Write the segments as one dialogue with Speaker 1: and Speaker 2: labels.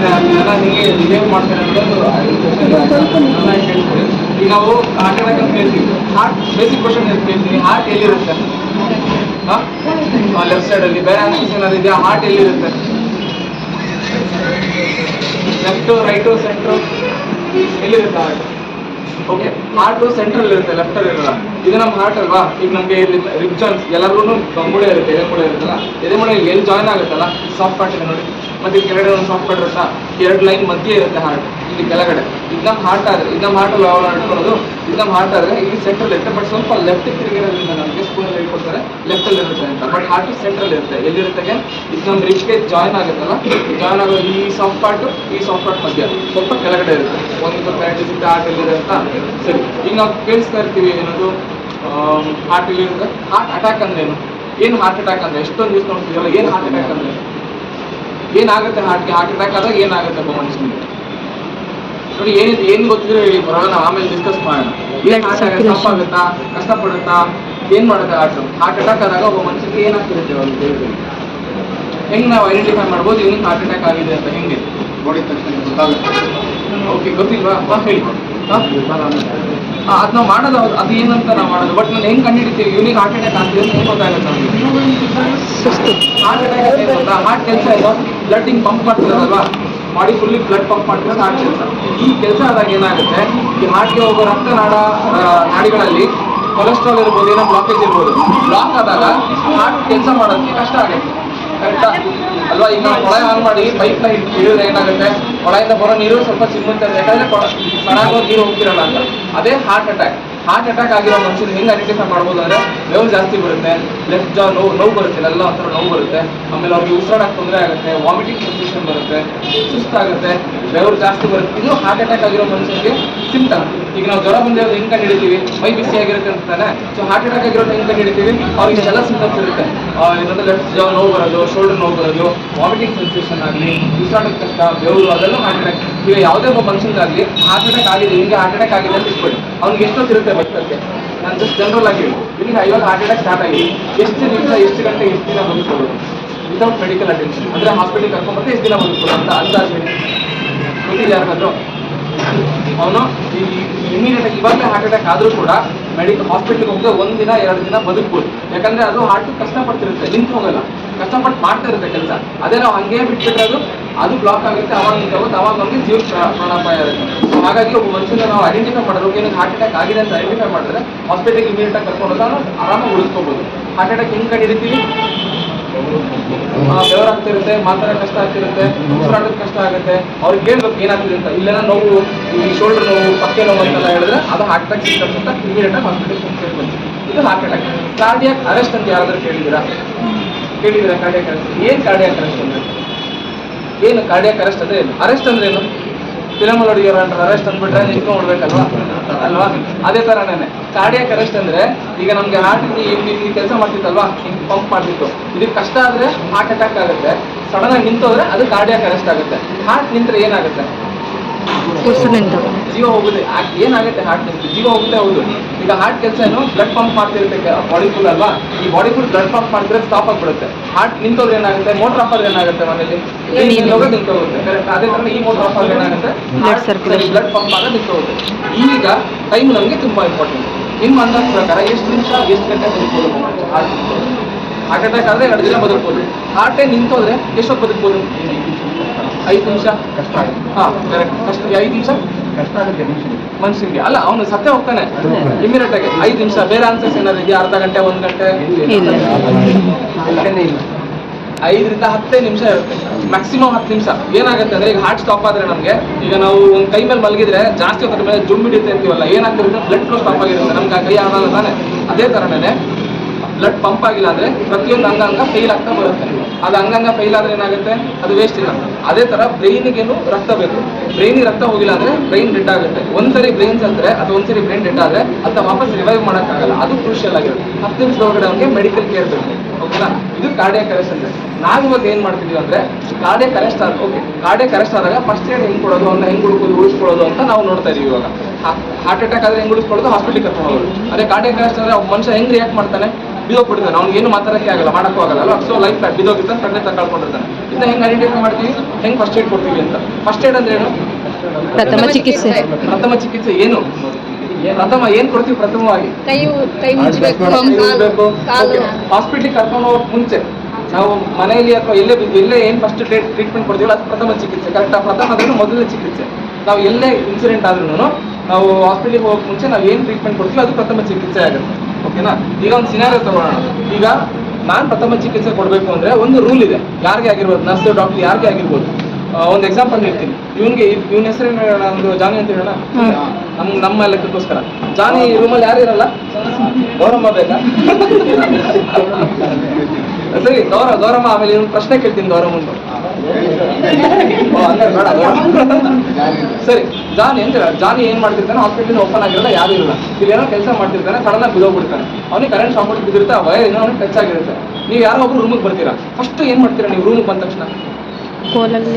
Speaker 1: ಮತ್ತೆ ಅದನ್ನೆಲ್ಲ ಹಿಂಗೆ ಬಿಹೇವ್ ಮಾಡ್ತಾರೆ ಅನ್ನೋದು ಈಗ ನಾವು ಅಟ್ಯಾಕ್ ಅಂತ ಹಾರ್ಟ್ ಬೇಸಿಕ್ ಕ್ವಶನ್ ಕೇಳ್ತೀನಿ ಹಾರ್ಟ್ ಎಲ್ಲಿರುತ್ತೆ? ಹಾಂ? ಲೆಫ್ಟ್ ಸೈಡಲ್ಲಿ ಬೇರೆ ಆನ್ಸರ್ಸ್ ಏನಾದ್ರು ಹಾರ್ಟ್ ಎಲ್ಲಿರುತ್ತೆ? ಲೆಫ್ಟು ರೈಟು ಸೆಂಟ್ರು ಎಲ್ಲಿರುತ್ತೆ ಹಾರ್ಟ್ ಓಕೆ ಹಾರ್ಟು ಸೆಂಟ್ರಲ್ ಇರುತ್ತೆ ಲೆಫ್ಟಲ್ಲಿ ಇರಲ್ಲ. ಇದು ನಮ್ಮ ಹಾರ್ಟ್ ಅಲ್ವಾ? ಈಗ ನಮಗೆ ಇಲ್ಲಿ ರಿಬ್ಜನ್ಸ್ ಎಲ್ಲರಿಗೂ ಮೂಳೆ ಇರುತ್ತೆ, ಎದೆ ಮೂಳೆ ಇರುತ್ತಲ್ಲ? ಎದೆ ಮೂಳೆ ಇಲ್ಲಿ ಎಲ್ಲಿ ಜಾಯ್ನ್ ಆಗುತ್ತಲ್ಲ? ಸಾಫ್ಟ್ ಪಾರ್ಟ್ ಇದೆ ನೋಡಿ. ಮತ್ತೆ ಕೆಳಗಡೆ ಒಂದು ಸಾಫ್ಟ್ ಪಾರ್ಟ್ ಇರುತ್ತಾ? ಎರಡು ಲೈನ್ ಮಧ್ಯೆ ಇರುತ್ತೆ ಹಾರ್ಟ್ ಇಲ್ಲಿ ಕೆಳಗಡೆ. ಇದು ನಮ್ಮ ಹಾರ್ಟ್ ಆದರೆ, ಇದು ನಮ್ಮ ಹಾರ್ಟಲ್ಲಿ ಯಾವ ಇಟ್ಕೊಳ್ಳೋದು ಇದು ನಮ್ಮ ಹಾರ್ಟ್ ಆದರೆ ಇಲ್ಲಿ ಸೆಂಟ್ರಲ್ ಇರುತ್ತೆ ಬಟ್ ಸ್ವಲ್ಪ ಲೆಫ್ಟ್ ತಿರುಗಿರೋದ್ರಿಂದ ನಮಗೆ ಸ್ಕೂಲಲ್ಲಿ ಹೇಳ್ಕೊಡ್ತಾರೆ ಲೆಫ್ಟಲ್ಲಿ ಇರುತ್ತೆ ಅಂತ. ಬಟ್ ಹಾರ್ಟ್ ಸೆಂಟ್ರಲ್ ಇರುತ್ತೆ. ಎಲ್ಲಿರುತ್ತೆ ಇದು ನಮ್ಮ ರಿಚ್ಗೆ ಜಾಯ್ನ್ ಆಗುತ್ತಲ್ಲ? ಜಾಯ್ನ್ ಆಗೋ ಈ ಸಾಫ್ಟ್ ಪಾರ್ಟು ಈ ಸಾಫ್ಟ್ ಪಾರ್ಟ್ ಮಧ್ಯ. ಸ್ವಲ್ಪ ಕೆಳಗಡೆ ಇರುತ್ತೆ. ಒಂದು ಪ್ಯಾಟಿಸಿಟ್ ಹಾರ್ಟ್ ಎಲ್ಲಿದೆ ಅಂತ ಸರಿ. ಈಗ ನಾವು ಕೇಳಿಸ್ತಾ ಇರ್ತೀವಿ ಏನದು? ಹಾರ್ಟ್ ಎಲ್ಲಿರುತ್ತೆ ಹಾರ್ಟ್ ಅಟ್ಯಾಕ್ ಅಂದ್ರೆ ಏನು? ಏನು ಹಾರ್ಟ್ ಅಟ್ಯಾಕ್ ಅಂದ್ರೆ? ಎಷ್ಟೊಂದು ದಿವಸ ನೋಡ್ತೀವಲ್ಲ ಏನು ಹಾರ್ಟ್ ಅಟ್ಯಾಕ್ ಅಂದ್ರೆ? ಏನಾಗುತ್ತೆ ಹಾರ್ಟ್ಗೆ? ಹಾರ್ಟ್ ಅಟ್ಯಾಕ್ ಆದಾಗ ಏನಾಗುತ್ತೆ ಒಬ್ಬ ಮನುಷ್ಯನಿಗೆ ನೋಡಿ ಏನಿದೆ ಏನು ಗೊತ್ತಿದ್ರೆ ಹೇಳಿ ಬರೋಣ ನಾವು ಆಮೇಲೆ ಡಿಸ್ಕಸ್ ಮಾಡೋಣ. ಏನು ಹಾರ್ಟ್ ಆಗುತ್ತಾ ಕಷ್ಟಪಡುತ್ತಾ ಏನ್ ಮಾಡುತ್ತೆ ಹಾರ್ಟ್? ಹಾರ್ಟ್ ಅಟ್ಯಾಕ್ ಆದಾಗ ಒಬ್ಬ ಮನುಷ್ಯನಿಗೆ ಏನಾಗ್ತಿರುತ್ತೆ ಒಂದು ದೇಹದಲ್ಲಿ ಹೆಂಗ್ ನಾವು ಐಡೆಂಟಿಫೈ ಮಾಡ್ಬೋದು ಇವನಿಗೆ ಹಾರ್ಟ್ ಅಟ್ಯಾಕ್ ಆಗಿದೆ ಅಂತ ಹೆಂಗೆ?
Speaker 2: ನೋಡಿದ ತಕ್ಷಣ ಗೊತ್ತಾಗುತ್ತೆ.
Speaker 1: ಓಕೆ ಗೊತ್ತಿಲ್ವಾ? ಹಾ, ಹೇಳಿ. ಅದು ನಾವು ಮಾಡೋದು ಅದು ಏನಂತ ನಾವು ಮಾಡೋದು ಬಟ್ ನಾನು ಹೆಂಗ್ ಕಂಡುಹಿಡಿತೀವಿ ಇವನಿಗೆ ಹಾರ್ಟ್ ಅಟ್ಯಾಕ್ ಆಗ್ತಿದೆ ಅಂತ ಗೊತ್ತಾಗುತ್ತೆ ಹಾರ್ಟ್ ಅಟ್ಯಾಕ್ ಹಾರ್ಟ್ ಕೆಲಸ ಇಲ್ಲ ಬ್ಲಡ್ ಹಿಂಗ್ ಪಂಪ್ ಮಾಡ್ತಿರೋದಲ್ವಾ? ಬಾಡಿ ಫುಲ್ಲಿ ಬ್ಲಡ್ ಪಂಪ್ ಮಾಡ್ತಿರೋದು ಹಾರ್ಟ್ ಕೆಲಸ ಈ ಕೆಲಸ ಆದಾಗ ಏನಾಗುತ್ತೆ? ಈ ಹಾರ್ಟ್ಗೆ ಹೋಗೋ ರಕ್ತ ನಾಡ ನಾಡಿಗಳಲ್ಲಿ ಕೊಲೆಸ್ಟ್ರಾಲ್ ಇರ್ಬೋದು, ಏನೋ ಬ್ಲಾಕೇಜ್ ಇರ್ಬೋದು. ಬ್ಲಾಕ್ ಆದಾಗ ಹಾರ್ಟ್ ಕೆಲಸ ಮಾಡೋದಕ್ಕೆ ಕಷ್ಟ ಆಗುತ್ತೆ. ಕರೆಕ್ಟಾ ಅಲ್ವಾ, ಇನ್ನು ನಾವು ಕೊಳೆ ಆನ್ ಮಾಡಿ ಪೈಪ್ನ ಇಳಿದ್ರೆ ಏನಾಗುತ್ತೆ? ಕೊಳೆಯಿಂದ ಬರೋ ನೀರು ಸ್ವಲ್ಪ ಚಿಮ್ಮುತ್ತೆ ಯಾಕಂದ್ರೆ ಸಡಾಗೋ ನೀರು ಹೋಗ್ತಿರಲ್ಲ ಅಂತ. ಅದೇ ಹಾರ್ಟ್ ಅಟ್ಯಾಕ್ ಹಾರ್ಟ್ ಅಟ್ಯಾಕ್ ಆಗಿರೋ ಮನುಷ್ಯರು ಹೆಂಗೆ ಐಡೆಂಟಿಫೈ ಮಾಡ್ಬೋದು ಅಂದ್ರೆ ನೋವು ಜಾಸ್ತಿ ಬರುತ್ತೆ ಲೆಫ್ಟ್ ಜಾ ನೋವು ನೋವು ಬರುತ್ತೆ, ಎಲ್ಲ ಹತ್ರ ನೋವು ಬರುತ್ತೆ. ಆಮೇಲೆ ಅವ್ರಿಗೆ ಉಸಿರಾಡಕ್ಕೆ ತೊಂದರೆ ಆಗುತ್ತೆ ವಾಮಿಟಿಂಗ್ ಸೆನ್ಸೇಷನ್ ಬರುತ್ತೆ, ಸುಸ್ತಾಗುತ್ತೆ ಬೆವರು ಜಾಸ್ತಿ ಬರುತ್ತೆ. ಇದು ಹಾರ್ಟ್ ಅಟ್ಯಾಕ್ ಆಗಿರೋ ಮನುಷ್ಯರಿಗೆ ಸಿಂಪ್ಟಮ್ ಈಗ ನಾವು ಜ್ವರ ಬಂದಿರೋದು ಹೆಂಗೆ ಕಂಡು ಹಿಡಿತೀವಿ ಮೈ ಬಿಸಿ ಆಗಿರುತ್ತೆ ಅಂತಾನೆ ಸೊ ಹಾರ್ಟ್ ಅಟ್ಯಾಕ್ ಆಗಿರೋದು ಹೆಂಗೆ ಕಂಡು ಹಿಡಿತೀವಿ ಅವ್ರಿಗೆ ಎಲ್ಲ ಸಿಂಪ್ಟಮ್ಸ್ ಇರುತ್ತೆ. ಏನಂದ್ರೆ ಲೆಫ್ಟ್ ಜಾವ್ ನೋವು ಬರೋದು ಶೋಲ್ಡರ್ ನೋವು ಬರೋದು ವಾಮಿಟಿಂಗ್ ಸೆನ್ಸೇಷನ್ ಆಗಲಿ ಉಸಿರಾಡಕ್ಕೆ ಕಷ್ಟ, ಬೆವರು, ಅದೆಲ್ಲ ಹಾರ್ಟ್ ಅಟ್ಯಾಕ್ ಈಗ ಯಾವುದೇ ಒಬ್ಬ ಮನುಷ್ಯನಿಗಾಗಲಿ ಹಾರ್ಟ್ ಅಟ್ಯಾಕ್ ಆಗಿದೆ, ಹಿಂಗೆ ಹಾರ್ಟ್ ಅಟ್ಯಾಕ್ ಆಗಿದೆ ಅಂತ ಇಟ್ಕೊಳ್ಳಿ. ಅವ್ನಿಗೆ ಎಷ್ಟೊತ್ತಿರುತ್ತೆ ಬರ್ತದೆ ನಾನು ಜಸ್ಟ್ ಜನರಲ್ ಆಗಿ ಈಗ ಐವತ್ತು ಹಾರ್ಟ್ ಅಟ್ಯಾಕ್ ಸ್ಟಾರ್ಟ್ ಆಗಿ ಎಷ್ಟು ನಿಮಿಷ ಎಷ್ಟು ಗಂಟೆ, ಎಷ್ಟು ದಿನ ಬದುಕೋದು ವಿತೌಟ್ ಮೆಡಿಕಲ್ ಅಟೆನ್ಷನ್ ಅಂದರೆ ಹಾಸ್ಪಿಟಲ್ ಕರ್ಕೊಂಡ್ಬಂದ್ರೆ ಎಷ್ಟು ದಿನ ಬದುಕೋದು ಅಂತ ಅಂದಾಜು ಗೊತ್ತಿದೆ ಗೊತ್ತಿದೆ ಅವನು ಇಮಿಡಿಯೇಟ್ ಆಗಿ ಇವಾಗಲೇ ಹಾರ್ಟ್ ಅಟ್ಯಾಕ್ ಆದರೂ ಕೂಡ ಮೆಡಿಕಲ್ ಹಾಸ್ಪಿಟ್ಲಿಗೆ ಹೋಗದೆ ಒಂದು ದಿನ, ಎರಡು ದಿನ ಬದುಕ್ಬೋದು. ಯಾಕಂದ್ರೆ ಅದು ಹಾರ್ಟ್ ಕಷ್ಟಪಡ್ತಿರುತ್ತೆ ನಿಂತು ಹೋಗಲ್ಲ. ಕಷ್ಟಪಟ್ಟು ಮಾಡ್ತಾ ಇರುತ್ತೆ ಕೆಲಸ. ಅದೇ ನಾವು ಹಂಗೆ ಬಿಟ್ಬಿಟ್ರೆ ಅದು ಅದು ಬ್ಲಾಕ್ ಆಗುತ್ತೆ, ಅವಾಗ ನಿಂತು ಹೋಗುತ್ತೆ ಅವಾಗ ನಮಗೆ ಜೀವ ಪ್ರ- ಪ್ರಾಣಾಪಾಯ ಇರುತ್ತೆ ಹಾಗಾಗಿ ಒಬ್ಬ ಮನುಷ್ಯನ ನಾವು ಐಡೆಂಟಿಫೈ ಮಾಡೋದು ಏನಕ್ಕೆ ಹಾರ್ಟ್ ಅಟ್ಯಾಕ್ ಆಗಿದೆ ಅಂತ ಐಡೆಂಟಿಫೈ ಮಾಡಿದ್ರೆ ಹಾಸ್ಪಿಟಲ್ಗೆ ಇಮಿಡಿಯೇಟಾಗಿ ಕರ್ಕೊಂಡು ಹೋದಾಗ ಆರಾಮಾಗಿ ಉಳಿಸ್ಕೋಬೋದು. ಹಾರ್ಟ್ ಅಟ್ಯಾಕ್ ಹೆಂಗೆ ಕಂಡು ಹಿಡಿತೀವಿ ಬೆವರ್ ಆಗ್ತಿರುತ್ತೆ ಮಾತಾಡೋಕೆ ಕಷ್ಟ ಆಗ್ತಿರುತ್ತೆ ಉಸಿರಾಟದ ಕಷ್ಟ ಆಗುತ್ತೆ. ಅವ್ರಿಗೆ ಹೇಳ್ಬೇಕು ಏನಾಗ್ತಿದೆ ಅಂತ. ಇಲ್ಲೆಲ್ಲ ನೋವು, ಈ ಶೋಲ್ಡರ್ ನೋವು, ಪಕ್ಕೆ ನೋವು ಅಂತೆಲ್ಲ ಹೇಳಿದ್ರೆ ಅದು ಹಾರ್ಟ್ ಅಟ್ಯಾಕ್ ಸಿಸ್ಟಮ್ಸ್ ಅಂತ ಇಮಿಡಿಯೇಟ್ ಆಗಿ ಹಾಸ್ಪಿಟಲ್ ಇದು ಹಾರ್ಟ್ ಅಟ್ಯಾಕ್ ಕಾರ್ಡಿಯಾಕ್ ಅರೆಸ್ಟ್ ಅಂತ ಯಾರಾದ್ರೂ ಕೇಳಿದ್ದೀರಾ? ಕೇಳಿದ್ದೀರಾ ಕಾರ್ಡಿಯಾಕ್ ಅರೆಸ್ಟ್ ಏನು ಕಾರ್ಡಿಯಾಕ್ ಅರೆಸ್ಟ್ ಅಂದ್ರೆ? ಏನು ಕಾರ್ಡಿಯಾಕ್ ಅರೆಸ್ಟ್ ಅಂದ್ರೆ ಏನು? ಅರೆಸ್ಟ್ ಅಂದ್ರೆ ಏನು? ಫಿಲಮ್ ನೋಡಿದಾರ ಅರೆಸ್ಟ್ ಅಂದ್ಬಿಟ್ರೆ ನಿಂತ್ಕೊಂಡು ಬಿಡ್ಬೇಕಲ್ವಾ ಅಲ್ವಾ? ಅದೇ ತರನೇ ಕಾರ್ಡಿಯಾಕ್ ಅರೆಸ್ಟ್ ಅಂದ್ರೆ ಈಗ ನಮ್ಗೆ ಹಾರ್ಟ್ ಇಲ್ಲಿ ಕೆಲಸ ಮಾಡ್ತಿತ್ತಲ್ವಾ? ಹಿಂಗೆ ಪಂಪ್ ಮಾಡ್ತಿತ್ತು. ಇದಕ್ಕೆ ಕಷ್ಟ ಆದ್ರೆ ಹಾರ್ಟ್ ಅಟ್ಯಾಕ್ ಆಗುತ್ತೆ. ಸಡನ್ ಆಗಿ ನಿಂತೋದ್ರೆ ಅದು ಕಾರ್ಡಿಯಾಕ್ ಅರೆಸ್ಟ್ ಆಗುತ್ತೆ. ಹಾರ್ಟ್ ನಿಂತ್ರೆ ಏನಾಗುತ್ತೆ?
Speaker 3: ನಿಂತು
Speaker 1: ಜೀವ ಹೋಗುತ್ತೆ. ಏನಾಗುತ್ತೆ ಹಾರ್ಟ್ ಜೀವ ಹೋಗುತ್ತೆ ಹೌದು. ಈಗ ಹಾರ್ಟ್ ಕೆಲಸ ಏನು? ಬ್ಲಡ್ ಪಂಪ್ ಮಾಡ್ತಿರುತ್ತೆ ಬಾಡಿ ಫುಲ್ ಅಲ್ವಾ? ಈ ಬಾಡಿ ಫುಲ್ ಬ್ಲಡ್ ಪಂಪ್ ಮಾಡಿದ್ರೆ ಸ್ಟಾಪ್ ಆಗ್ಬಿಡುತ್ತೆ. ಹಾರ್ಟ್ ನಿಂತೋದ್ರೆ ಏನಾಗುತ್ತೆ? ಮೋಟರ್ ಆಫ್ ಏನಾಗುತ್ತೆ ಮನೇಲಿ? ಕರೆಕ್ಟ್ ಅದೇ ತರ ಈ ಮೋಟರ್ ಆಫ್ ಏನಾಗುತ್ತೆ? ಬ್ಲಡ್ ಪಂಪ್ ಆಗ ನಿಂತು ಹೋಗುತ್ತೆ ಈಗ ಟೈಮ್ ನಮಗೆ ತುಂಬಾ ಇಂಪಾರ್ಟೆಂಟ್ ನಿಮ್ಮ ಅಂದಾಜ್ ಪ್ರಕಾರ ಎಷ್ಟು ನಿಮಿಷ ಎಷ್ಟು ಗಂಟೆ ಬದುಕಬಹುದು ಹಾರ್ಟ್ ಹಾರ್ಟ್ ಅಟ್ಯಾಕ್ ಆದ್ರೆ ಎರಡು ದಿನ ಬದುಕ್ಬೋದು. ಹಾರ್ಟೇ ನಿಂತೋದ್ರೆ ಎಷ್ಟೊತ್ತು ಬದುಕ್ಬೋದು? ಐದು ನಿಮಿಷ?
Speaker 2: ಕಷ್ಟ ಆಗುತ್ತೆ.
Speaker 1: ಹಾ ಕರೆಕ್ಟ್ ಕಷ್ಟ ಐದು ನಿಮಿಷ?
Speaker 2: ಕಷ್ಟ ಆಗುತ್ತೆ ಮನುಷ್ಯನಿಗೆ.
Speaker 1: ಮನುಷ್ಯನಿಗೆ. ಅಲ್ಲ ಅವನು ಸತ್ಯ ಹೋಗ್ತಾನೆ. ಇಮಿಡಿಯೇಟ್ ಆಗಿ ಐದು ನಿಮಿಷ ಬೇರೆ ಆನ್ಸರ್ಸ್ ಏನಾದ್ರು ಇದೆಯಾ? ಅರ್ಧ ಗಂಟೆ ಒಂದು ಗಂಟೆ?
Speaker 3: ಇಲ್ಲ.
Speaker 1: ಐದರಿಂದ ಹತ್ತೇ ನಿಮಿಷ ಇರುತ್ತೆ. ಮ್ಯಾಕ್ಸಿಮಮ್ ಹತ್ತು ನಿಮಿಷ. ಏನಾಗುತ್ತೆ ಅಂದ್ರೆ ಈಗ ಹಾರ್ಟ್ ಸ್ಟಾಪ್ ಆದ್ರೆ ನಮಗೆ ಈಗ ನಾವು ಒಂದು ಕೈ ಮೇಲೆ ಮಲಗಿದ್ರೆ ಜಾಸ್ತಿ ಹೊತ್ತ ಮೇಲೆ ಜುಮ್ ಹಿಡಿಯುತ್ತೆ ಅಂತೀವಲ್ಲ ಏನಾಗ್ತಿರುತ್ತೆ? ಬ್ಲಡ್ ಫ್ಲೋ ಸ್ಟಾಪ್ ಆಗಿರುತ್ತೆ. ನಮ್ಗೆ ಆ ಕೈ ಆಗಲ್ಲ ತಾನೆ? ಅದೇ ಥರನೇ ಬ್ಲಡ್ ಪಂಪ್ ಆಗಿಲ್ಲ ಅಂದ್ರೆ ಪ್ರತಿಯೊಂದು ಅಂಗಾಂಗ ಫೇಲ್ ಆಗ್ತಾ ಬರುತ್ತೆ. ಅದು ಅಂಗಾಂಗ ಫೇಲ್ ಆದ್ರೆ ಏನಾಗುತ್ತೆ? ಅದು ವೇಸ್ಟ್ ಇಲ್ಲ. ಅದೇ ತರ ಬ್ರೈನಿಗೇನು ರಕ್ತ ಬೇಕು. ಬ್ರೈನಿಗೆ ರಕ್ತ ಹೋಗಿಲ್ಲ ಅಂದ್ರೆ ಬ್ರೈನ್ ಡೆಡ್ ಆಗುತ್ತೆ. ಒಂದ್ಸರಿ ಬ್ರೈನ್ ಸತ್ತರೆ ಅದು ಒಂದ್ಸರಿ ಬ್ರೈನ್ ಡೆಡ್ ಆದ್ರೆ ಅಂತ ವಾಪಸ್ ರಿವೈವ್ ಮಾಡೋಕ್ಕಾಗಲ್ಲ. ಅದು ಕ್ರೂಷಿಯಲ್ ಆಗಿರುತ್ತೆ. ಹತ್ತು ನಿಮಿಷದ ಒಳಗಡೆ ಅವ್ನಿಗೆ ಮೆಡಿಕಲ್ ಕೇರ್ ಬೇಕು. ಓಕೆನಾ ಇದು ಕಾರ್ಡಿಯಾಕ್ ಅರೆಸ್ಟ್ ಅಂದ್ರೆ. ನಾವು ಇವಾಗ ಏನು ಮಾಡ್ತಿದ್ದೀವಿ ಅಂದ್ರೆ ಕಾರ್ಡಿಯಾಕ್ ಅರೆಸ್ಟ್ ಆದ ಓಕೆ ಕಾರ್ಡಿಯಾಕ್ ಅರೆಸ್ಟ್ ಆದಾಗ ಫಸ್ಟ್ ಏಡ್ ಹೆಂಗ್ ಕೊಡೋದು? ಅವ್ನ ಹೆಂಗ್ ಉಳ್ಕೊಂಡು ಉಳಿಸ್ಕೊಳ್ಳೋದು ಅಂತ ನಾವು ನೋಡ್ತಾ ಇದೀವಿ ಇವಾಗ. ಹಾರ್ಟ್ ಅಟ್ಯಾಕ್ ಆದ್ರೆ ಹೆಂಗ್ ಉಳಿಸ್ಕೊಳ್ಳೋದು? ಹಾಸ್ಪಿಟ್ಲಿಗೆ ಕರ್ಕೊಂಡು ಹೋಗೋದು. ಅದೇ ಕಾರ್ಡಿಯಾಕ್ ಅರೆಸ್ಟ್ ಅಂದ್ರೆ ಮನುಷ್ಯ ಹೆಂಗೆ ರಿಯಾಕ್ಟ್ ಮಾಡ್ತಾನೆ? ಬಿದ್ದೋಗ್ಬಿಡ್ತಾನೆ ಅವ್ನಿಗೆ ಏನು ಮಾತಾಡಕ್ಕೆ ಆಗಲ್ಲ ಮಾಡಕ್ಕೂ ಆಗಲ್ಲ ಅಲ್ಲ ಸೊ ಲೈಫ್ ಫ್ಲಾಟ್ ಬಿದ್ದೋಗಿರ್ತಾನೆ ಪ್ರಜ್ಞೆ ತಗೊಳ್ಕೊಂಡಿರ್ತಾನೆ ಇದನ್ನ ಹೆಂಗ್ ಐಡೆಂಟಿಫೈ ಮಾಡ್ತೀವಿ? ಹೆಂಗ್ ಫಸ್ಟ್ ಏಡ್ ಕೊಡ್ತೀವಿ ಅಂತ. ಫಸ್ಟ್ ಏಡ್ ಅಂದ್ರೆ ಏನು?
Speaker 3: ಪ್ರಥಮ ಚಿಕಿತ್ಸೆ.
Speaker 1: ಪ್ರಥಮ ಚಿಕಿತ್ಸೆ ಏನು? ಪ್ರಥಮ ಏನ್ ಕೊಡ್ತೀವಿ ಪ್ರಥಮವಾಗಿ? ಹಾಸ್ಪಿಟ್ಲಿಗೆ ಕರ್ಕೊಂಡು ಹೋಗಕ್ ಮುಂಚೆ ನಾವು ಮನೆಯಲ್ಲಿ ಅಥವಾ ಎಲ್ಲೇ ಬಿದ್ದು ಎಲ್ಲೇ ಏನು ಫಸ್ಟ್ ಟ್ರೀಟ್ಮೆಂಟ್ ಕೊಡ್ತೀವಲ್ಲ ಅದು ಪ್ರಥಮ ಚಿಕಿತ್ಸೆ. ಕರೆಕ್ಟ್ ಪ್ರಥಮ ಅದನ್ನು ಮೊದಲನೇ ಚಿಕಿತ್ಸೆ. ನಾವು ಎಲ್ಲೇ ಇನ್ಸಿಡೆಂಟ್ ಆದ್ರೂ ನಾವು ಹಾಸ್ಪಿಟ್ಲಿಗೆ ಹೋಗಕ್ ಮುಂಚೆ ನಾವು ಏನು ಟ್ರೀಟ್ಮೆಂಟ್ ಕೊಡ್ತೀವಿ ಅದು ಪ್ರಥಮ ಚಿಕಿತ್ಸೆ ಆಗುತ್ತೆ. ಓಕೆನಾ? ಈಗ ಒಂದು ಸಿನಾರಿಯೋ ತಗೊಳ್ಳೋಣ ಈಗ ನಾನು ಪ್ರಥಮ ಚಿಕಿತ್ಸೆ ಕೊಡಬೇಕು ಅಂದ್ರೆ ಒಂದು ರೂಲ್ ಇದೆ. ಯಾರಿಗೆ ಆಗಿರ್ಬೋದು? ನರ್ಸ್ ಡಾಕ್ಟರ್ ಯಾರಿಗೆ ಆಗಿರ್ಬೋದು? ಒಂದು ಎಕ್ಸಾಂಪಲ್ ಹೇಳ್ತೀನಿ. ಇವನಿಗೆ ಇವನ ಹೆಸರು ಒಂದು ಜಾನಿ ಅಂತ ಹೇಳೋಣ. ನಮ್ ನಮ್ಮ ಲೆಕ್ಕಕ್ಕೋಸ್ಕರ. ಜಾನಿ ರೂಮಲ್ಲಿ ಯಾರು ಇರಲ್ಲ? ಗೌರಮ್ಮ ಬೇಕಾ? ಸರಿ ಗೌರವ ಗೌರಮ್ಮ ಆಮೇಲೆ ಒಂದು ಪ್ರಶ್ನೆ ಕೇಳ್ತೀನಿ ಗೌರವ ಓ, ಹಂಗಾರೆ ಬೇಡ, ಗೌರಮ್ಮ. ಸರಿ ಜಾನಿ ಅಂತ ಹೇಳ ಜಾನಿ ಏನ್ ಮಾಡ್ತಿರ್ತಾನೆ ಹಾಸ್ಪಿಟಲ್ ಓಪನ್ ಆಗಿರಲ್ಲ ಯಾರು ಇಲ್ಲ. ಇಲ್ಲಿ ಏನೋ ಕೆಲಸ ಮಾಡ್ತಿರ್ತಾನೆ ಸಡನ್ ಆಗಿ ಬಿದ್ದೋಗ್ಬಿಡ್ತಾನೆ ಅವನಿಗೆ ಕರೆಂಟ್ ಶಾಕ್ ಬಿದ್ದಿರುತ್ತೆ ಆ ವೈರ್ ಏನೋ ಅವ್ನಿಗೆ ಟಚ್ ಆಗಿರುತ್ತೆ. ನೀವು ಯಾರೋ ಒಬ್ರು ರೂಮಿಗೆ ಬರ್ತೀರಾ? ಫಸ್ಟ್ ಏನ್ ಮಾಡ್ತೀರಾ ನೀವು ರೂಮಿಗೆ ಬಂದ ತಕ್ಷಣ?
Speaker 3: ಕೋಲಲ್ಲಿ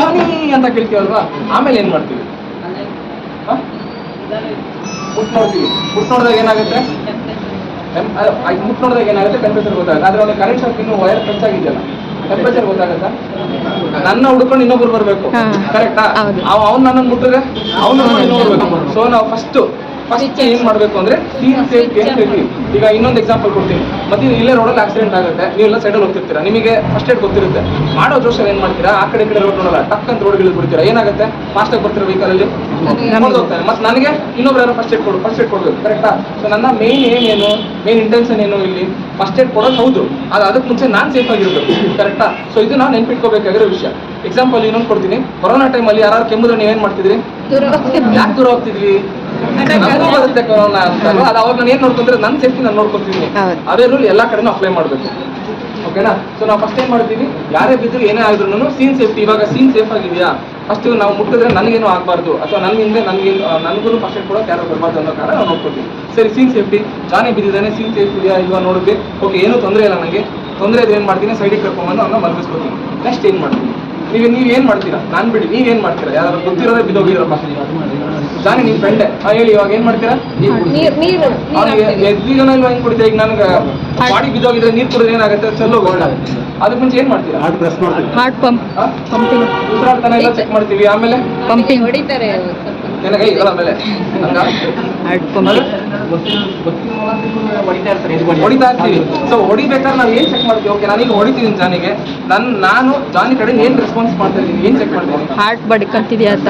Speaker 1: ಜಾನಿ ಅಂತ ಕೇಳ್ತೀವಲ್ವಾ? ಆಮೇಲೆ ಏನ್ ಮಾಡ್ತೀವಿ? ಹಾ? ಮುಟ್ ನೋಡ್ತೀವಿ. ಮುಟ್ ನೋಡಿದಾಗ ಏನಾಗುತ್ತೆ? ಮುಟ್ ನೋಡಿದಾಗ ಏನಾಗುತ್ತೆ? ಟೆಂಪ್ರೇಚರ್ ಗೊತ್ತಾಗುತ್ತೆ. ಆದ್ರೆ ಅವ್ನಿಗೆ ಕರೆಂಟ್ ಶಾಕ್ ಇನ್ನು ವೈರ್ ಟಚ್ ಆಗಿದೆಯಲ್ಲ. ಟೆಂಪ್ರೇಚರ್ ಗೊತ್ತಾಗುತ್ತಾ? ನನ್ನ ಹುಡ್ಕೊಂಡು ಇನ್ನೊಬ್ರು ಬರ್ಬೇಕು. ಕರೆಕ್ಟಾ ಅವ್ನು ನನ್ನನ್ನು ಮುಟ್ಟಿದ್ರೆ ಅವ್ನು ಬರ್ಬೇಕು. ಸೊ ನಾವು ಫಸ್ಟ್ ಫಸ್ಟ್ ಏನ್ ಮಾಡ್ಬೇಕು ಅಂದ್ರೆ ಸೀನ್ ಸೇಫ್ ಹೇಳ್ತೀವಿ ಈಗ ಇನ್ನೊಂದು ಎಕ್ಸಾಂಪಲ್ ಕೊಡ್ತೀನಿ. ಮತ್ತೆ ಇಲ್ಲೇ ರೋಡಲ್ಲಿ ಆಕ್ಸಿಡೆಂಟ್ ಆಗುತ್ತೆ ನೀವೆಲ್ಲ ಸೈಡಲ್ಲಿ ಹೋಗ್ತಿರ್ತೀರಾ. ನಿಮಗೆ ಫಸ್ಟ್ ಏಡ್ ಗೊತ್ತಿರುತ್ತೆ. ಮಾಡೋ ಜೋಶಲ್ಲಿ ಏನ್ ಮಾಡ್ತೀರಾ? ಆ ಕಡೆ ಕಡೆ ರೋಡ್ ನೋಡಲ್ಲ ಟಕ್ ಅಂತ ರೋಡ್ ಇಳಿದು ಬಿಡ್ತೀರಾ? ಏನಾಗುತ್ತೆ? ಫಾಸ್ಟ್ ಆಗಿ ಬರ್ತೀರಾ ವೆಹಿಕಲ್ ಅಲ್ಲಿ? ಹೊಡ್ದು ಹೋಗ್ತಾನೆ ಮತ್ತೆ ನನಗೆ ಇನ್ನೊಬ್ರು ಯಾರೋ ಫಸ್ಟ್ ಏಡ್ ಕೊಡು ಫಸ್ಟ್ ಏಡ್ ಕೊಡ್ಬೇಕು ಕರೆಕ್ಟಾ ಸೊ ನನ್ನ ಮೇನ್ ಏನೇನು ಮೇನ್ ಇಂಟೆನ್ಷನ್ ಏನು ಇಲ್ಲಿ? ಫಸ್ಟ್ ಏಡ್ ಕೊಡೋದು ಹೌದು. ಅದು ಅದಕ್ಕೆ ಮುಂಚೆ ನಾನು ಸೇಫ್ ಆಗಿರ್ಬೇಕು ಕರೆಕ್ಟಾ ಸೊ ಇದು ನಾನು ನೆನ್ಪಿಟ್ಕೋಬೇಕಾಗಿರೋ ವಿಷಯ. ಎಕ್ಸಾಂಪಲ್ ಇನ್ನೊಂದು ಕೊಡ್ತೀನಿ. ಕೊರೋನಾ ಟೈಮಲ್ಲಿ ಯಾರು ಕೆಮ್ಮಿದ್ರೆ ನೀವೇನ್ ಮಾಡ್ತಿದ್ರಿ?
Speaker 4: ದೂರ
Speaker 1: ಯಾಕೆ ದೂರ ಹೋಗ್ತಿದ್ವಿ? ಬರುತ್ತೆ ಕೊರೋನಾ ಅಂತ ಅಲ್ವಾ? ಅದು ಅವಾಗ ನಾನು ಏನು ನೋಡ್ಕೊಂಡ್ರೆ ನನ್ನ ಸೇಫ್ಟಿ ನಾನು ನೋಡ್ಕೊತೀನಿ. ಅದೇ ರೂಲ್ ಎಲ್ಲಾ ಕಡೆನೂ ಅಪ್ಲೈ ಮಾಡ್ಬೇಕು. ಓಕೆನಾ ಸೊ ನಾವು ಫಸ್ಟ್ ಏನ್ ಮಾಡ್ತೀವಿ? ಯಾರೇ ಬಿದ್ರು ಏನೇ ಆದ್ರೂ ಸೀನ್ ಸೇಫ್ಟಿ ಇವಾಗ ಸೀನ್ ಸೇಫ್ ಆಗಿದೆಯಾ? ಫಸ್ಟ್ ನಾವು ಮುಟ್ಟಿದ್ರೆ ನನಗೇನು ಆಗಬಾರ್ದು? ಅಥವಾ ನನ್ನ ಹಿಂದೆ ನನಗೆ ನನಗೂ ಫಸ್ಟ್ ಏಡ್ ಕೊಡೋಕೆ ಯಾರೋ ಬರಬಾರ್ದು ಅನ್ನೋ ಕಾರಣ ನಾವು ನೋಡ್ಕೊತೀವಿ ಸರಿ ಸೀನ್ ಸೇಫ್ಟಿ ನಾನೇ ಬಿದ್ದಿದ್ದಾನೆ ಸೀನ್ ಸೇಫ್ ಇದೆಯಾ ಇಲ್ವಾ ನೋಡಿದ್ವಿ ಓಕೆ ಏನೂ ತೊಂದರೆ ಇಲ್ಲ ನನಗೆ ತೊಂದರೆ ಇದ್ರೆ ಏನು ಮಾಡ್ತೀನಿ? ಸೈಡಿಗೆ ಕರ್ಕೊಂಬಂದು ಅವನ್ನ ಮಲಗಿಸ್ಕೊತೀನಿ ನೆಕ್ಸ್ಟ್ ಏನು ಮಾಡ್ತೀನಿ ನೀವು ನೀವು ಏನು ಮಾಡ್ತೀರಾ? ನಾನು ಬಿಡಿ. ನೀವೇನು ಏನು ಮಾಡ್ತೀರಾ? ಯಾರು ಗೊತ್ತಿರೋದೇ ಬಿದ್ದೋಗಿದ್ರಪ್ಪ ಜಾನಿ ನಿಮ್ಮ ಫ್ರೆಂಡ್ ಹೇಳಿ ಇವಾಗ ಏನು ಮಾಡ್ತೀರಾ?
Speaker 4: ನೀರ್ ನೀರು.
Speaker 1: ಎದ್ದಿಗನ ಇಲ್ವಾ ಹೆಂಗ್ ಕುಡಿತೀರಾ? ಈಗ ನನಗೆ ಬಾಡಿ ಬಿದ್ದೋಗಿದ್ರೆ ನೀರು ಕುಡಿದ್ರೆ ಏನಾಗುತ್ತೆ? ಚೆಲ್ಲೋಗೋಣ ಅದಕ್ಕೆ ಮುಂಚೆ ಏನು ಮಾಡ್ತೀರಾ?
Speaker 3: ಹಾರ್ಟ್ ಪಂಪ್
Speaker 1: ಆ?
Speaker 3: ಪಂಪಿಂಗ್
Speaker 1: ಉಸಿರಾಡ್ತಾನೆ ಎಲ್ಲ ಚೆಕ್ ಮಾಡ್ತೀವಿ. ಆಮೇಲೆ?
Speaker 3: ಪಂಪಿಂಗ್
Speaker 4: ಹೊಡಿತಾರೆ
Speaker 1: ನನಗೆ ಇದಲ್ಲ ಆಮೇಲೆ?
Speaker 3: ಹಾರ್ಟ್ ಪಂಪ್
Speaker 1: ಹೊಡಿತಾ ಇರ್ತೀವಿ. ಸೊ ಹೊಡಿಬೇಕಾದ್ರೆ ನಾವು ಏನ್ ಚೆಕ್ ಮಾಡ್ತೀವಿ? ಓಕೆ ನಾನೀಗ ಹೊಡಿತೀನಿ ಜಾನಿಗೆ. ನನ್ ನಾನು ಜಾನಿ ಕಡೆ ಏನ್ ರೆಸ್ಪಾನ್ಸ್ ಮಾಡ್ತಾ ಇದ್ದೀನಿ? ಏನ್ ಚೆಕ್ ಮಾಡ್ತೀನಿ
Speaker 3: ಹಾರ್ಟ್ ಬಡ್ಕಂತಿದ್ಯಾ ಅಂತ.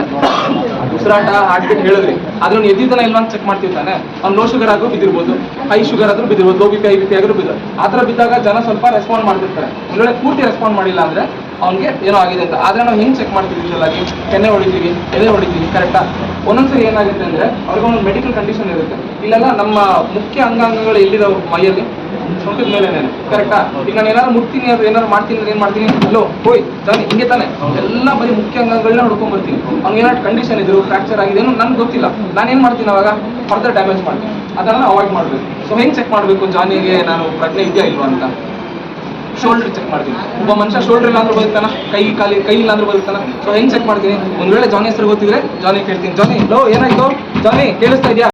Speaker 1: ಉಸಿರಾಟ ಬೀಟ್ ಹೇಳಿದ್ರಿ. ಅದ್ರ ಅವ್ನು ಎದ್ದಿದ್ದಾನ ಇಲ್ವಾ ಅಂತ ಚೆಕ್ ಮಾಡ್ತೀವಿ ತಾನೆ. ಅವ್ನು ಲೋ ಶುಗರ್ ಆದ್ರೂ ಬಿದ್ದಿರ್ಬೋದು ಹೈ ಶುಗರ್ ಆದ್ರೂ ಬಿದ್ದಿರ್ಬೋದು low B P high B P ಆದ್ರೂ ಬಿದ್ದು ಆ ಥರ ಬಿದ್ದಾಗ ಜನ ಸ್ವಲ್ಪ ರೆಸ್ಪಾಂಡ್ ಮಾಡ್ತಿರ್ತಾರೆ. ಒಂದು ವೇಳೆ ಪೂರ್ತಿ ರೆಸ್ಪಾಂಡ್ ಮಾಡಿಲ್ಲ ಅಂದ್ರೆ ಅವ್ನಿಗೆ ಏನೋ ಆಗಿದೆ ಅಂತ. ಆದ್ರೆ ನಾವು ಹೆಂಗ್ ಚೆಕ್ ಮಾಡ್ತೀವಿ ಯೂಶಲ್ ಆಗಿ? ಕೆನ್ನೆ ಹೊಡಿತೀವಿ ಎದೆ ಹೊಡಿತೀವಿ ಕರೆಕ್ಟಾ ಒಂದೊಂದ್ಸರಿ ಏನಾಗುತ್ತೆ ಅಂದ್ರೆ ಅವ್ರಿಗೆ ಒಂದು ಮೆಡಿಕಲ್ ಕಂಡೀಷನ್ ಇರುತ್ತೆ. ಇಲ್ಲೆಲ್ಲ ನಮ್ಮ ಮುಖ್ಯ ಅಂಗಾಂಗಗಳು ಎಲ್ಲಿದಾವೆ ಮೈಯಲ್ಲಿ? ಸೊಂಟದ ಮೇಲೆ ಕರೆಕ್ಟಾ ಈಗ ನಾನು ಏನಾದ್ರು ಮುಟ್ತೀನಿ, ಅದು ಏನಾದ್ರು ಮಾಡ್ತೀನಿ ಅಂದ್ರೆ ಏನ್ ಮಾಡ್ತೀನಿ? ಹಲೋ ಹೋಯ್, ಜಾನಿ, ಹಿಂಗೆ ತಾನೆ. ಎಲ್ಲ ಬರೀ ಮುಖ್ಯ ಅಂಗಗಳನ್ನ ಹುಡ್ಕೊಂಡ್ ಬರ್ತೀನಿ. ಅವ್ನಿಗೆ ಏನಾದ್ರು ಕಂಡೀಷನ್ ಇದ್ರು ಫ್ರಾಕ್ಚರ್ ಆಗಿದೆ ಏನೋ ನನ್ಗೆ ಗೊತ್ತಿಲ್ಲ. ನಾನು ಏನ್ ಮಾಡ್ತೀನಿ ಅವಾಗ? ಫರ್ದರ್ ಡ್ಯಾಮೇಜ್ ಮಾಡ್ತೀನಿ. ಅದನ್ನ ಅವಾಯ್ಡ್ ಮಾಡ್ಬೇಕು. ಸೊ ಹೆಂಗ್ ಚೆಕ್ ಮಾಡ್ಬೇಕು? ಜಾನಿಗೆ ನಾನು ಪ್ರಜ್ಞೆ ಇದೆಯಾ ಇಲ್ವಾ ಅಂತ. ಶೋಲ್ಡರ್ ಚೆಕ್ ಮಾಡ್ತೀನಿ. ಒಬ್ಬ ಮನುಷ್ಯ ಶೋಲ್ಡರ್ ಇಲ್ಲ ಅಂದ್ರೆ ಬದುಕ್ತಾನ? ಕೈ ಕಾಲಿ ಕೈ ಇಲ್ಲ ಅಂದ್ರೆ ಬದುಕ್ತಾನ? ಸೊ ಹೆಂಗ್ ಚೆಕ್ ಮಾಡ್ತೀನಿ? ಒಂದ್ ವೇಳೆ ಜಾನಿ ಹೆಸರು ಗೊತ್ತಿದ್ರೆ ಜಾನಿ ಕೇಳ್ತೀನಿ. ಜಾನಿ, ಲೋ, ಏನಾಯ್ತು? ಜಾನಿ, ಕೇಳಿಸ್ತಾ ಇದೆಯಾ?